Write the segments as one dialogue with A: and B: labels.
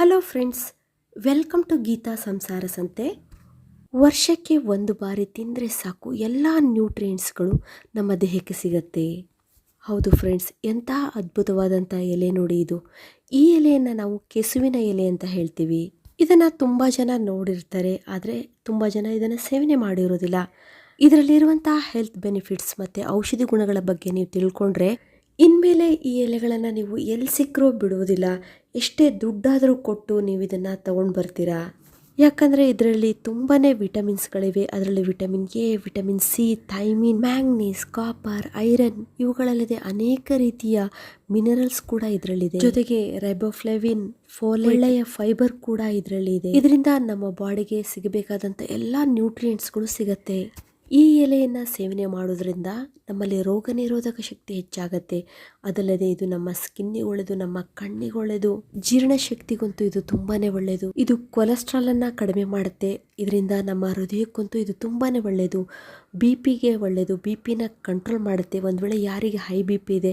A: Hello friends, welcome to Geeta ಸಂಸಾರ ಸಂತೆ. ವರ್ಷಕ್ಕೆ ಒಂದು ಬಾರಿ ತಿಂದರೆ ಸಾಕು ಎಲ್ಲ ನ್ಯೂಟ್ರಿಯೆಂಟ್ಸ್ಗಳು ನಮ್ಮ ದೇಹಕ್ಕೆ ಸಿಗತ್ತೆ. ಹೌದು ಫ್ರೆಂಡ್ಸ್, ಎಂಥ ಅದ್ಭುತವಾದಂಥ ಎಲೆ ನೋಡಿ ಇದು. ಈ ಎಲೆಯನ್ನು ನಾವು ಕೆಸುವಿನ ಎಲೆ ಅಂತ ಹೇಳ್ತೀವಿ. ಇದನ್ನು ತುಂಬ ಜನ ನೋಡಿರ್ತಾರೆ, ಆದರೆ ತುಂಬ ಜನ ಇದನ್ನು ಸೇವನೆ ಮಾಡಿರೋದಿಲ್ಲ. ಇದರಲ್ಲಿರುವಂಥ ಹೆಲ್ತ್ ಬೆನಿಫಿಟ್ಸ್ ಮತ್ತು ಔಷಧಿ ಗುಣಗಳ ಬಗ್ಗೆ ನೀವು ತಿಳ್ಕೊಂಡ್ರೆ, ಇನ್ಮೇಲೆ ಈ ಎಲೆಗಳನ್ನು ನೀವು ಎಲ್ಲಿ ಸಿಕ್ಕರೂ ಬಿಡುವುದಿಲ್ಲ ಎಷ್ಟೇ ದುಡ್ಡಾದರೂ ಕೊಟ್ಟು ನೀವು ಇದನ್ನು ತಗೊಂಡು ಬರ್ತೀರಾ? ಯಾಕಂದರೆ ಇದರಲ್ಲಿ ತುಂಬಾ ವಿಟಮಿನ್ಸ್ಗಳಿವೆ ಅದರಲ್ಲಿ vitamin A, vitamin C, thiamine, manganese, copper, iron ಇವುಗಳಲ್ಲದೆ ಅನೇಕ ರೀತಿಯ ಮಿನರಲ್ಸ್ ಕೂಡ ಇದರಲ್ಲಿದೆ. ಜೊತೆಗೆ ರೈಬೋಫ್ಲೆವಿನ್ ಫೋಲ್ ಒಳ್ಳೆಯ ಫೈಬರ್ ಕೂಡ ಇದರಲ್ಲಿ ಇದೆ ಇದರಿಂದ ನಮ್ಮ ಬಾಡಿಗೆ ಸಿಗಬೇಕಾದಂಥ ಎಲ್ಲ ನ್ಯೂಟ್ರಿಯೆಂಟ್ಸ್ಗಳು ಸಿಗತ್ತೆ. ಈ ಎಲೆಯನ್ನು ಸೇವನೆ ಮಾಡೋದ್ರಿಂದ ನಮ್ಮಲ್ಲಿ ರೋಗ ನಿರೋಧಕ ಶಕ್ತಿ ಹೆಚ್ಚಾಗತ್ತೆ. ಅದಲ್ಲದೆ ಇದು ನಮ್ಮ ಸ್ಕಿನ್ನಿಗೆ ಒಳ್ಳೆಯದು ನಮ್ಮ ಕಣ್ಣಿಗೆ ಒಳ್ಳೆಯದು ಜೀರ್ಣ ಶಕ್ತಿಗಂತೂ ಇದು ತುಂಬಾ ಒಳ್ಳೆಯದು ಇದು ಕೊಲೆಸ್ಟ್ರಾಲನ್ನು ಕಡಿಮೆ ಮಾಡುತ್ತೆ. ಇದರಿಂದ ನಮ್ಮ ಹೃದಯಕ್ಕಂತೂ ಇದು ತುಂಬಾ ಒಳ್ಳೆಯದು ಬಿ ಪಿಗೆ ಒಳ್ಳೆಯದು ಬಿ ಪಿನ ಕಂಟ್ರೋಲ್ ಮಾಡುತ್ತೆ. ಒಂದು ವೇಳೆ ಯಾರಿಗೆ ಹೈ ಬಿ ಪಿ ಇದೆ,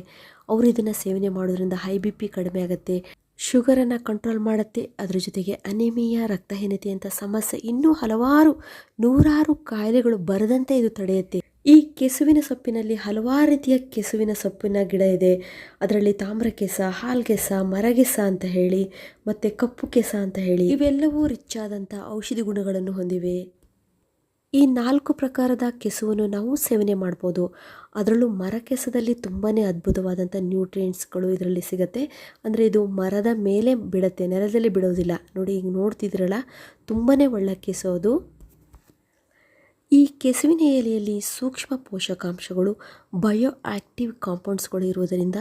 A: ಅವರು ಇದನ್ನು ಸೇವನೆ ಮಾಡೋದ್ರಿಂದ ಹೈ ಬಿ ಪಿ ಕಡಿಮೆ ಆಗುತ್ತೆ. ಶುಗರನ್ನು ಕಂಟ್ರೋಲ್ ಮಾಡುತ್ತೆ. ಅದರ ಜೊತೆಗೆ ಅನಿಮಿಯಾ ರಕ್ತಹೀನತೆಯಂಥ ಸಮಸ್ಯೆ ಇನ್ನೂ ಹಲವಾರು ನೂರಾರು ಕಾಯಿಲೆಗಳು ಬರದಂತೆ ಇದು ತಡೆಯುತ್ತೆ. ಈ ಕೆಸುವಿನ ಸೊಪ್ಪಿನಲ್ಲಿ ಹಲವಾರು ರೀತಿಯ ಕೆಸುವಿನ ಸೊಪ್ಪಿನ ಗಿಡ ಇದೆ. ಅದರಲ್ಲಿ ತಾಮ್ರ ಕೆಸ ಹಾಲ್ಗೆಸ ಮರಗೆಸ ಅಂತ ಹೇಳಿ, ಮತ್ತು ಕಪ್ಪು ಕೆಸ ಅಂತ ಹೇಳಿ, ಇವೆಲ್ಲವೂ ರಿಚ್ ಆದಂಥ ಔಷಧಿ ಗುಣಗಳನ್ನು ಹೊಂದಿವೆ. ಈ ನಾಲ್ಕು ಪ್ರಕಾರದ ಕೆಸುವನ್ನು ನಾವು ಸೇವನೆ ಮಾಡ್ಬೋದು. ಅದರಲ್ಲೂ ಮರ ಕೆಸದಲ್ಲಿ ತುಂಬಾ ಅದ್ಭುತವಾದಂಥ ನ್ಯೂಟ್ರಿಯೆಂಟ್ಸ್ಗಳು ಇದರಲ್ಲಿ ಸಿಗುತ್ತೆ. ಅಂದರೆ ಇದು ಮರದ ಮೇಲೆ ಬಿಡುತ್ತೆ, ನೆಲದಲ್ಲಿ ಬಿಡೋದಿಲ್ಲ. ನೋಡಿ, ಈಗ ನೋಡ್ತಿದ್ರಲ್ಲ ತುಂಬಾ ಒಳ್ಳೆ ಕೆಸು ಅದು. ಈ ಕೆಸುವಿನ ಎಲೆಯಲ್ಲಿ ಸೂಕ್ಷ್ಮ ಪೋಷಕಾಂಶಗಳು ಬಯೋ ಆಕ್ಟಿವ್ ಕಾಂಪೌಂಡ್ಸ್ಗಳು ಇರುವುದರಿಂದ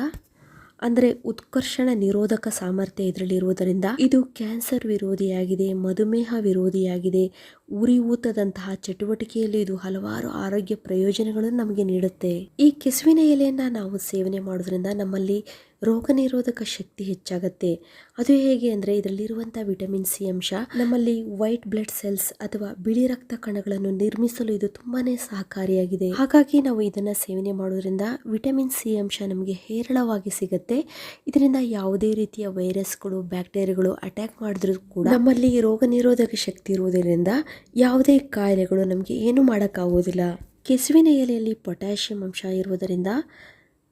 A: ಅಂದರೆ ಉತ್ಕರ್ಷಣ ನಿರೋಧಕ ಸಾಮರ್ಥ್ಯ ಇದರಲ್ಲಿರುವುದರಿಂದ ಇದು ಕ್ಯಾನ್ಸರ್ ವಿರೋಧಿಯಾಗಿದೆ, ಮಧುಮೇಹ ವಿರೋಧಿಯಾಗಿದೆ. ಉರಿಯೂತದಂತಹ ಚಟುವಟಿಕೆಯಲ್ಲಿ ಇದು ಹಲವಾರು ಆರೋಗ್ಯ ಪ್ರಯೋಜನಗಳನ್ನು ನಮಗೆ ನೀಡುತ್ತೆ. ಈ ಕೆಸುವಿನ ಎಲೆಯನ್ನು ನಾವು ಸೇವನೆ ಮಾಡೋದ್ರಿಂದ ನಮ್ಮಲ್ಲಿ ರೋಗ ನಿರೋಧಕ ಶಕ್ತಿ ಹೆಚ್ಚಾಗತ್ತೆ. ಅದು ಹೇಗೆ ಅಂದರೆ ಇದರಲ್ಲಿರುವಂಥ ವಿಟಮಿನ್ ಸಿ ಅಂಶ, ನಮ್ಮಲ್ಲಿ ವೈಟ್ ಬ್ಲಡ್ ಸೆಲ್ಸ್ ಅಥವಾ ಬಿಳಿ ರಕ್ತ ಕಣಗಳನ್ನು ನಿರ್ಮಿಸಲು ಇದು ತುಂಬಾ ಸಹಕಾರಿಯಾಗಿದೆ. ಹಾಗಾಗಿ ನಾವು ಇದನ್ನು ಸೇವನೆ ಮಾಡೋದ್ರಿಂದ ವಿಟಮಿನ್ ಸಿ ಅಂಶ ನಮಗೆ ಹೇರಳವಾಗಿ ಸಿಗುತ್ತೆ. ಇದರಿಂದ ಯಾವುದೇ ರೀತಿಯ ವೈರಸ್ಗಳು, ಬ್ಯಾಕ್ಟೀರಿಯಾಗಳು ಅಟ್ಯಾಕ್ ಮಾಡಿದ್ರು ಕೂಡ ನಮ್ಮಲ್ಲಿ ರೋಗ ನಿರೋಧಕ ಶಕ್ತಿ ಇರುವುದರಿಂದ ಯಾವುದೇ ಕಾಯಿಲೆಗಳು ನಮಗೆ ಏನು ಮಾಡೋಕ್ಕಾಗೋದಿಲ್ಲ ಕೆಸುವಿನ ಎಲೆಯಲ್ಲಿ ಪೊಟ್ಯಾಷಿಯಂ ಅಂಶ ಇರುವುದರಿಂದ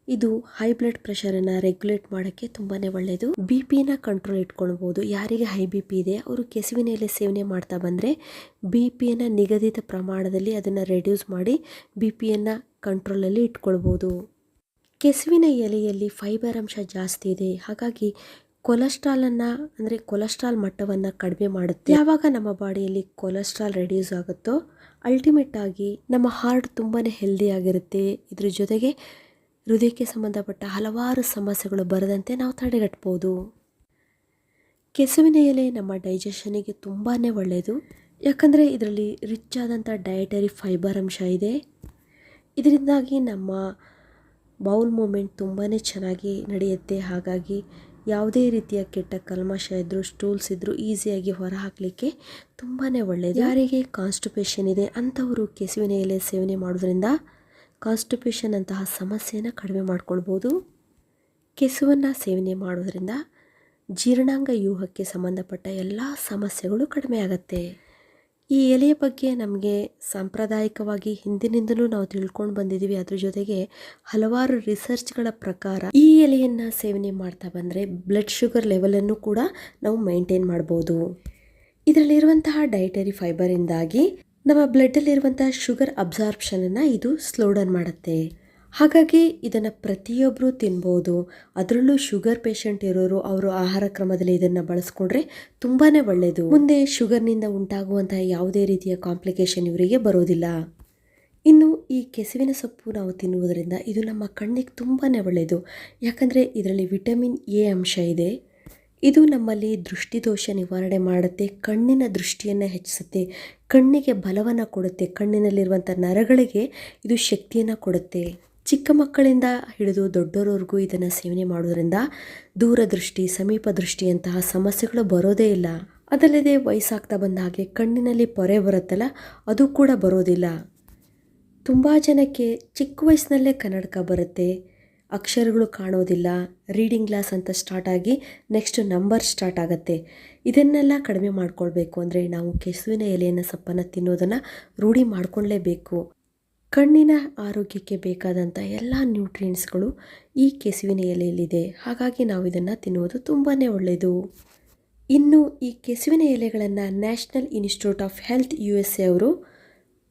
A: ಇದು ಹೈ ಬ್ಲಡ್ ಪ್ರೆಷರನ್ನು ರೆಗ್ಯುಲೇಟ್ ಮಾಡೋಕ್ಕೆ ತುಂಬಾ ಒಳ್ಳೆಯದು ಬಿ ಪಿನ ಕಂಟ್ರೋಲ್ ಇಟ್ಕೊಳ್ಬೋದು. ಯಾರಿಗೆ ಹೈ ಬಿ ಪಿ ಇದೆ, ಅವರು ಕೆಸುವಿನ ಎಲೆ ಸೇವನೆ ಮಾಡ್ತಾ ಬಂದರೆ ಬಿ ಪಿಯನ್ನು ನಿಗದಿತ ಪ್ರಮಾಣದಲ್ಲಿ ಅದನ್ನು ರೆಡ್ಯೂಸ್ ಮಾಡಿ ಬಿ ಪಿಯನ್ನು ಕಂಟ್ರೋಲಲ್ಲಿ ಇಟ್ಕೊಳ್ಬೋದು. ಕೆಸುವಿನ ಎಲೆಯಲ್ಲಿ ಫೈಬರ್ ಅಂಶ ಜಾಸ್ತಿ ಇದೆ. ಹಾಗಾಗಿ ಕೊಲೆಸ್ಟ್ರಾಲನ್ನು ಅಂದರೆ ಕೊಲೆಸ್ಟ್ರಾಲ್ ಮಟ್ಟವನ್ನು ಕಡಿಮೆ ಮಾಡುತ್ತೆ. ಯಾವಾಗ ನಮ್ಮ ಬಾಡಿಯಲ್ಲಿ ಕೊಲೆಸ್ಟ್ರಾಲ್ ರೆಡ್ಯೂಸ್ ಆಗುತ್ತೋ ಅಲ್ಟಿಮೇಟ್ ಆಗಿ ನಮ್ಮ ಹಾರ್ಟ್ ತುಂಬಾ ಹೆಲ್ದಿ ಆಗಿರುತ್ತೆ. ಇದ್ರ ಜೊತೆಗೆ ಹೃದಯಕ್ಕೆ ಸಂಬಂಧಪಟ್ಟ ಹಲವಾರು ಸಮಸ್ಯೆಗಳು ಬರದಂತೆ ನಾವು ತಡೆಗಟ್ಬೋದು. ಕೆಸುವಿನ ಎಲೆ ನಮ್ಮ ಡೈಜೆಷನಿಗೆ ತುಂಬಾ ಒಳ್ಳೆಯದು ಯಾಕಂದರೆ ಇದರಲ್ಲಿ ರಿಚ್ ಆದಂಥ ಡಯಟರಿ ಫೈಬರ್ ಅಂಶ ಇದೆ. ಇದರಿಂದಾಗಿ ನಮ್ಮ ಬೌಲ್ ಮೂಮೆಂಟ್ ತುಂಬಾ ಚೆನ್ನಾಗಿ ನಡೆಯುತ್ತೆ. ಹಾಗಾಗಿ ಯಾವುದೇ ರೀತಿಯ ಕೆಟ್ಟ ಕಲ್ಮಶ ಇದ್ದರೂ ಸ್ಟೂಲ್ಸ್ ಇದ್ದರೂ ಈಸಿಯಾಗಿ ಹೊರ ಹಾಕಲಿಕ್ಕೆ ತುಂಬಾ ಒಳ್ಳೆಯದು ಯಾರಿಗೆ ಕಾನ್ಸ್ಟಿಪೇಷನ್ ಇದೆ, ಅಂಥವರು ಕೆಸುವಿನ ಎಲೆ ಸೇವನೆ ಮಾಡೋದ್ರಿಂದ ಕಾನ್ಸ್ಟಿಪೇಷನ್ ಅಂತಹ ಸಮಸ್ಯೆಯನ್ನು ಕಡಿಮೆ ಮಾಡಿಕೊಳ್ಬೋದು. ಕೆಸುವನ್ನು ಸೇವನೆ ಮಾಡೋದರಿಂದ ಜೀರ್ಣಾಂಗ ವ್ಯೂಹಕ್ಕೆ ಸಂಬಂಧಪಟ್ಟ ಎಲ್ಲ ಸಮಸ್ಯೆಗಳು ಕಡಿಮೆ ಆಗುತ್ತೆ. ಈ ಎಲೆಯ ಬಗ್ಗೆ ನಮಗೆ ಸಾಂಪ್ರದಾಯಿಕವಾಗಿ ಹಿಂದಿನಿಂದಲೂ ನಾವು ತಿಳ್ಕೊಂಡು ಬಂದಿದ್ದೀವಿ. ಅದ್ರ ಜೊತೆಗೆ ಹಲವಾರು ರಿಸರ್ಚ್ಗಳ ಪ್ರಕಾರ ಈ ಎಲೆಯನ್ನು ಸೇವನೆ ಮಾಡ್ತಾ ಬಂದರೆ ಬ್ಲಡ್ ಶುಗರ್ ಲೆವೆಲನ್ನು ಕೂಡ ನಾವು ಮೈಂಟೈನ್ ಮಾಡ್ಬೋದು. ಇದರಲ್ಲಿರುವಂತಹ ಡೈಟರಿ ಫೈಬರಿಂದಾಗಿ ನಮ್ಮ ಬ್ಲಡ್ಡಲ್ಲಿರುವಂಥ ಶುಗರ್ ಅಬ್ಸಾರ್ಪ್ಷನನ್ನು ಇದು ಸ್ಲೋ ಡೌನ್ ಮಾಡುತ್ತೆ. ಹಾಗಾಗಿ ಇದನ್ನು ಪ್ರತಿಯೊಬ್ಬರು ತಿನ್ಬೋದು. ಅದರಲ್ಲೂ ಶುಗರ್ ಪೇಷಂಟ್ ಇರೋರು ಅವರು ಆಹಾರ ಕ್ರಮದಲ್ಲಿ ಇದನ್ನು ಬಳಸ್ಕೊಂಡ್ರೆ ತುಂಬಾ ಒಳ್ಳೆಯದು ಮುಂದೆ ಶುಗರ್ನಿಂದ ಉಂಟಾಗುವಂತಹ ಯಾವುದೇ ರೀತಿಯ ಕಾಂಪ್ಲಿಕೇಶನ್ ಇವರಿಗೆ ಬರೋದಿಲ್ಲ. ಇನ್ನು ಈ ಕೆಸುವಿನ ಸೊಪ್ಪು ನಾವು ತಿನ್ನುವುದರಿಂದ ಇದು ನಮ್ಮ ಕಣ್ಣಿಗೆ ತುಂಬಾ ಒಳ್ಳೆಯದು ಯಾಕಂದರೆ ಇದರಲ್ಲಿ ವಿಟಮಿನ್ ಎ ಅಂಶ ಇದೆ. ಇದು ನಮ್ಮಲ್ಲಿ ದೃಷ್ಟಿದೋಷ ನಿವಾರಣೆ ಮಾಡುತ್ತೆ, ಕಣ್ಣಿನ ದೃಷ್ಟಿಯನ್ನು ಹೆಚ್ಚಿಸುತ್ತೆ, ಕಣ್ಣಿಗೆ ಬಲವನ್ನು ಕೊಡುತ್ತೆ ಕಣ್ಣಿನಲ್ಲಿರುವಂಥ ನರಗಳಿಗೆ ಇದು ಶಕ್ತಿಯನ್ನು ಕೊಡುತ್ತೆ. ಚಿಕ್ಕ ಮಕ್ಕಳಿಂದ ಹಿಡಿದು ದೊಡ್ಡವರವರೆಗೂ ಇದನ್ನು ಸೇವನೆ ಮಾಡೋದ್ರಿಂದ ದೂರದೃಷ್ಟಿ ಸಮೀಪ ದೃಷ್ಟಿಯಂತಹ ಸಮಸ್ಯೆಗಳು ಬರೋದೇ ಇಲ್ಲ. ಅದಲ್ಲದೆ ವಯಸ್ಸಾಗ್ತಾ ಬಂದ ಹಾಗೆ ಕಣ್ಣಿನಲ್ಲಿ ಪೊರೆ ಬರುತ್ತಲ್ಲ, ಅದು ಕೂಡ ಬರೋದಿಲ್ಲ. ತುಂಬ ಜನಕ್ಕೆ ಚಿಕ್ಕ ವಯಸ್ಸಿನಲ್ಲೇ ಕನ್ನಡಕ ಬರುತ್ತೆ. ಅಕ್ಷರಗಳು ಕಾಣೋದಿಲ್ಲ ರೀಡಿಂಗ್ ಗ್ಲಾಸ್ ಅಂತ ಸ್ಟಾರ್ಟ್ ಆಗಿ ನೆಕ್ಸ್ಟ್ ನಂಬರ್ ಸ್ಟಾರ್ಟ್ ಆಗುತ್ತೆ. ಇದನ್ನೆಲ್ಲ ಕಡಿಮೆ ಮಾಡ್ಕೊಳ್ಬೇಕು ಅಂದರೆ ನಾವು ಕೆಸುವಿನ ಎಲೆಯನ್ನು, ಸೊಪ್ಪನ್ನು ತಿನ್ನೋದನ್ನು ರೂಢಿ ಮಾಡಿಕೊಳ್ಳೇಬೇಕು ಕಣ್ಣಿನ ಆರೋಗ್ಯಕ್ಕೆ ಬೇಕಾದಂಥ ಎಲ್ಲ ನ್ಯೂಟ್ರಿಯೆಂಟ್ಸ್ಗಳು ಈ ಕೆಸುವಿನ ಎಲೆಯಲ್ಲಿದೆ. ಹಾಗಾಗಿ ನಾವು ಇದನ್ನು ತಿನ್ನುವುದು ತುಂಬಾ ಒಳ್ಳೆಯದು ಇನ್ನು ಈ ಕೆಸುವಿನ ಎಲೆಗಳನ್ನು national institute of health U S A ಅವರು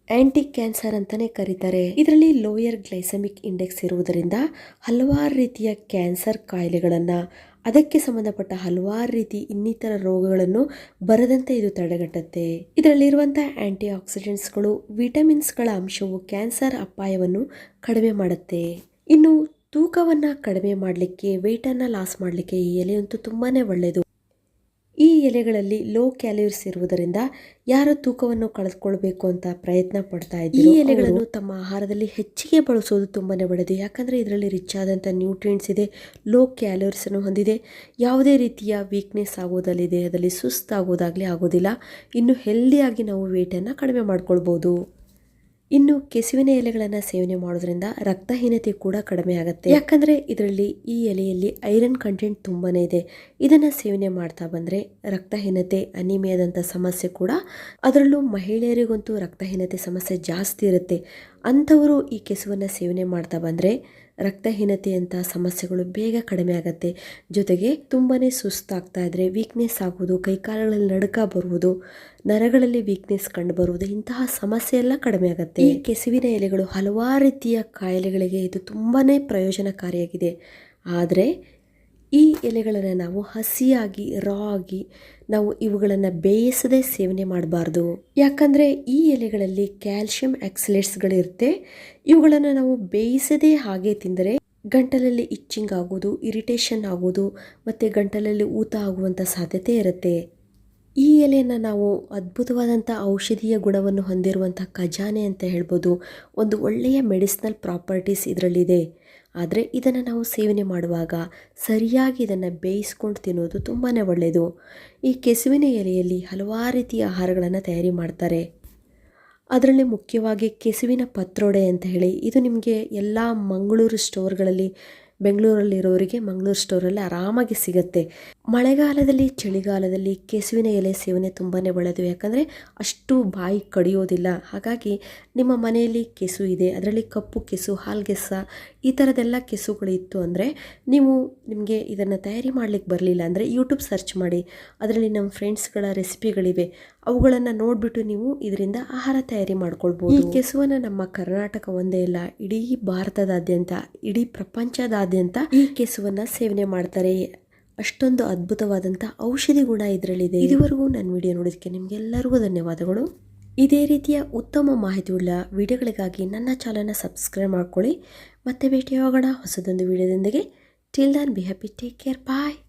A: ಆಂಟಿ ಕ್ಯಾನ್ಸರ್ ಅಂತಲೇ ಕರೀತಾರೆ. ಇದರಲ್ಲಿ ಲೋಯರ್ ಗ್ಲೈಸಮಿಕ್ ಇಂಡೆಕ್ಸ್ ಇರುವುದರಿಂದ ಹಲವಾರು ರೀತಿಯ ಕ್ಯಾನ್ಸರ್ ಕಾಯಿಲೆಗಳನ್ನು, ಅದಕ್ಕೆ ಸಂಬಂಧಪಟ್ಟ ಹಲವಾರು ರೀತಿ ಇನ್ನಿತರ ರೋಗಗಳನ್ನು ಬರದಂತೆ ಇದು ತಡೆಗಟ್ಟುತ್ತೆ. ಇದರಲ್ಲಿರುವಂಥ ಆಂಟಿ ಆಕ್ಸಿಡೆಂಟ್ಸ್ಗಳು ವಿಟಮಿನ್ಸ್ಗಳ ಅಂಶವು ಕ್ಯಾನ್ಸರ್ ಅಪಾಯವನ್ನು ಕಡಿಮೆ ಮಾಡುತ್ತೆ. ಇನ್ನು ತೂಕವನ್ನು ಕಡಿಮೆ ಮಾಡಲಿಕ್ಕೆ ವೆಯ್ಟನ್ನು ಲಾಸ್ ಮಾಡಲಿಕ್ಕೆ ಈ ಎಲೆಯಂತೂ ತುಂಬಾ ಒಳ್ಳೆಯದು. ಈ ಎಲೆಗಳಲ್ಲಿ ಲೋ ಕ್ಯಾಲೋರಿಸ್ ಇರುವುದರಿಂದ ಯಾರು ತೂಕವನ್ನು ಕಳೆದುಕೊಳ್ಬೇಕು ಅಂತ ಪ್ರಯತ್ನ ಪಡ್ತಾ ಇದ್ದಾರೆ ಈ ಎಲೆಗಳನ್ನು ತಮ್ಮ ಆಹಾರದಲ್ಲಿ ಹೆಚ್ಚಿಗೆ ಬಳಸೋದು ತುಂಬಾ ಒಳ್ಳೆಯದು. ಯಾಕಂದರೆ ಇದರಲ್ಲಿ ರಿಚ್ ಆದಂಥ ನ್ಯೂಟ್ರಿಯೆಂಟ್ಸ್ ಇದೆ ಲೋ ಕ್ಯಾಲೋರಿಸ್ ಅನ್ನು ಹೊಂದಿದೆ. ಯಾವುದೇ ರೀತಿಯ ವೀಕ್ನೆಸ್ ಆಗೋದಲ್ಲಿ ದೇಹದಲ್ಲಿ ಸುಸ್ತಾಗೋದಾಗಲಿ ಆಗೋದಿಲ್ಲ. ಇನ್ನು ಹೆಲ್ದಿಯಾಗಿ ನಾವು ವೇಟನ್ನು ಕಡಿಮೆ ಮಾಡ್ಕೊಳ್ಬೋದು. ಇನ್ನು ಕೆಸುವಿನ ಎಲೆಗಳನ್ನು ಸೇವನೆ ಮಾಡೋದ್ರಿಂದ ರಕ್ತಹೀನತೆ ಕೂಡ ಕಡಿಮೆ ಆಗುತ್ತೆ. ಯಾಕಂದರೆ ಇದರಲ್ಲಿ ಈ ಎಲೆಯಲ್ಲಿ ಐರನ್ ಕಂಟೆಂಟ್ ತುಂಬಾ ಇದೆ. ಇದನ್ನು ಸೇವನೆ ಮಾಡ್ತಾ ಬಂದರೆ ರಕ್ತಹೀನತೆ ಅನಿಮಿಯಾದಂಥ ಸಮಸ್ಯೆ ಕೂಡ ಅದರಲ್ಲೂ ಮಹಿಳೆಯರಿಗಂತೂ ರಕ್ತಹೀನತೆ ಸಮಸ್ಯೆ ಜಾಸ್ತಿ ಇರುತ್ತೆ. ಅಂಥವರು ಈ ಕೆಸುವನ್ನು ಸೇವನೆ ಮಾಡ್ತಾ ಬಂದರೆ ರಕ್ತಹೀನತೆಯಂಥ ಸಮಸ್ಯೆಗಳು ಬೇಗ ಕಡಿಮೆ ಆಗುತ್ತೆ. ಜೊತೆಗೆ ತುಂಬಾ ಸುಸ್ತಾಗ್ತಾ ಇದ್ದರೆ ವೀಕ್ನೆಸ್ ಆಗೋದು ಕೈಕಾಲುಗಳಲ್ಲಿ ನಡುಕ ಬರುವುದು, ನರಗಳಲ್ಲಿ ವೀಕ್ನೆಸ್ ಕಂಡು ಬರುವುದು, ಇಂತಹ ಸಮಸ್ಯೆ ಎಲ್ಲ ಕಡಿಮೆ ಆಗುತ್ತೆ. ಈ ಕೆಸುವಿನ ಎಲೆಗಳು ಹಲವಾರು ರೀತಿಯ ಕಾಯಿಲೆಗಳಿಗೆ ಇದು ತುಂಬಾ ಪ್ರಯೋಜನಕಾರಿಯಾಗಿದೆ. ಆದರೆ ಈ ಎಲೆಗಳನ್ನು ನಾವು ಹಸಿಯಾಗಿ ರಾ ಆಗಿ ನಾವು ಇವುಗಳನ್ನು ಬೇಯಿಸದೆ ಸೇವನೆ ಮಾಡಬಾರ್ದು. ಯಾಕಂದರೆ ಈ ಎಲೆಗಳಲ್ಲಿ ಕ್ಯಾಲ್ಶಿಯಂ ಆಕ್ಸಿಲೇಟ್ಸ್ಗಳಿರುತ್ತೆ. ಇವುಗಳನ್ನು ನಾವು ಬೇಯಿಸದೆ ಹಾಗೆ ತಿಂದರೆ ಗಂಟಲಲ್ಲಿ ಇಚ್ಚಿಂಗ್ ಆಗೋದು, ಇರಿಟೇಷನ್ ಆಗೋದು, ಮತ್ತು ಗಂಟಲಲ್ಲಿ ಊತ ಆಗುವಂಥ ಸಾಧ್ಯತೆ ಇರುತ್ತೆ. ಈ ಎಲೆಯನ್ನು ನಾವು ಅದ್ಭುತವಾದಂಥ ಔಷಧೀಯ ಗುಣವನ್ನು ಹೊಂದಿರುವಂಥ ಖಜಾನೆ ಅಂತ ಹೇಳ್ಬೋದು. ಒಂದು ಒಳ್ಳೆಯ ಮೆಡಿಸಿನಲ್ ಪ್ರಾಪರ್ಟೀಸ್ ಇದರಲ್ಲಿದೆ. ಆದರೆ ಇದನ್ನು ನಾವು ಸೇವನೆ ಮಾಡುವಾಗ ಸರಿಯಾಗಿ ಇದನ್ನು ಬೇಯಿಸ್ಕೊಂಡು ತಿನ್ನೋದು ತುಂಬಾ ಒಳ್ಳೆಯದು ಈ ಕೆಸುವಿನ ಎಲೆಯಲ್ಲಿ ಹಲವಾರು ರೀತಿಯ ಆಹಾರಗಳನ್ನು ತಯಾರಿ ಮಾಡ್ತಾರೆ. ಅದರಲ್ಲಿ ಮುಖ್ಯವಾಗಿ ಕೆಸುವಿನ ಪತ್ರೊಡೆ ಅಂತ ಹೇಳಿ ಇದು ನಿಮಗೆ ಎಲ್ಲ ಮಂಗಳೂರು ಸ್ಟೋರ್ಗಳಲ್ಲಿ ಬೆಂಗಳೂರಲ್ಲಿರೋರಿಗೆ ಮಂಗಳೂರು ಸ್ಟೋರಲ್ಲಿ ಆರಾಮಾಗಿ ಸಿಗುತ್ತೆ. ಮಳೆಗಾಲದಲ್ಲಿ, ಚಳಿಗಾಲದಲ್ಲಿ ಕೆಸುವಿನ ಎಲೆ ಸೇವನೆ ತುಂಬಾ ಒಳ್ಳೆಯದು. ಯಾಕಂದರೆ ಅಷ್ಟು ಬಾಯಿ ಕಡಿಯೋದಿಲ್ಲ. ಹಾಗಾಗಿ ನಿಮ್ಮ ಮನೆಯಲ್ಲಿ ಕೆಸು ಇದೆ, ಅದರಲ್ಲಿ ಕಪ್ಪು ಕೆಸು ಹಾಲ್ಗೆಸ ಈ ಥರದ್ದೆಲ್ಲ ಕೆಸುಗಳು ಇತ್ತು ಅಂದರೆ ನೀವು ನಿಮಗೆ ಇದನ್ನು ತಯಾರಿ ಮಾಡಲಿಕ್ಕೆ ಬರಲಿಲ್ಲ ಅಂದರೆ ಯೂಟ್ಯೂಬ್ ಸರ್ಚ್ ಮಾಡಿ. ಅದರಲ್ಲಿ ನಮ್ಮ ಫ್ರೆಂಡ್ಸ್ಗಳ ರೆಸಿಪಿಗಳಿವೆ ಅವುಗಳನ್ನು ನೋಡಿಬಿಟ್ಟು ನೀವು ಇದರಿಂದ ಆಹಾರ ತಯಾರಿ ಮಾಡ್ಕೊಳ್ಬೋದು. ಈ ಕೆಸುವನ್ನು ನಮ್ಮ ಕರ್ನಾಟಕ ಒಂದೇ ಇಲ್ಲ ಇಡೀ ಭಾರತದಾದ್ಯಂತ, ಇಡೀ ಪ್ರಪಂಚದಾದ್ಯಂತ ಈ ಕೆಸುವನ್ನ ಸೇವನೆ ಮಾಡ್ತಾರೆ. ಅಷ್ಟೊಂದು ಅದ್ಭುತವಾದಂಥ ಔಷಧಿ ಗುಣ ಇದರಲ್ಲಿದೆ. ಇದುವರೆಗೂ ನನ್ನ ವಿಡಿಯೋ ನೋಡೋದಕ್ಕೆ ನಿಮಗೆಲ್ಲರಿಗೂ ಧನ್ಯವಾದಗಳು. ಇದೇ ರೀತಿಯ ಉತ್ತಮ ಮಾಹಿತಿಯುಳ್ಳ ವಿಡಿಯೋಗಳಿಗಾಗಿ ನನ್ನ ಚಾನಲ್ನ ಸಬ್ಸ್ಕ್ರೈಬ್ ಮಾಡ್ಕೊಳ್ಳಿ. ಮತ್ತೆ ಭೇಟಿಯಾಗೋಣ ಹೊಸದೊಂದು ವಿಡಿಯೋದೊಂದಿಗೆ till then be happy take care bye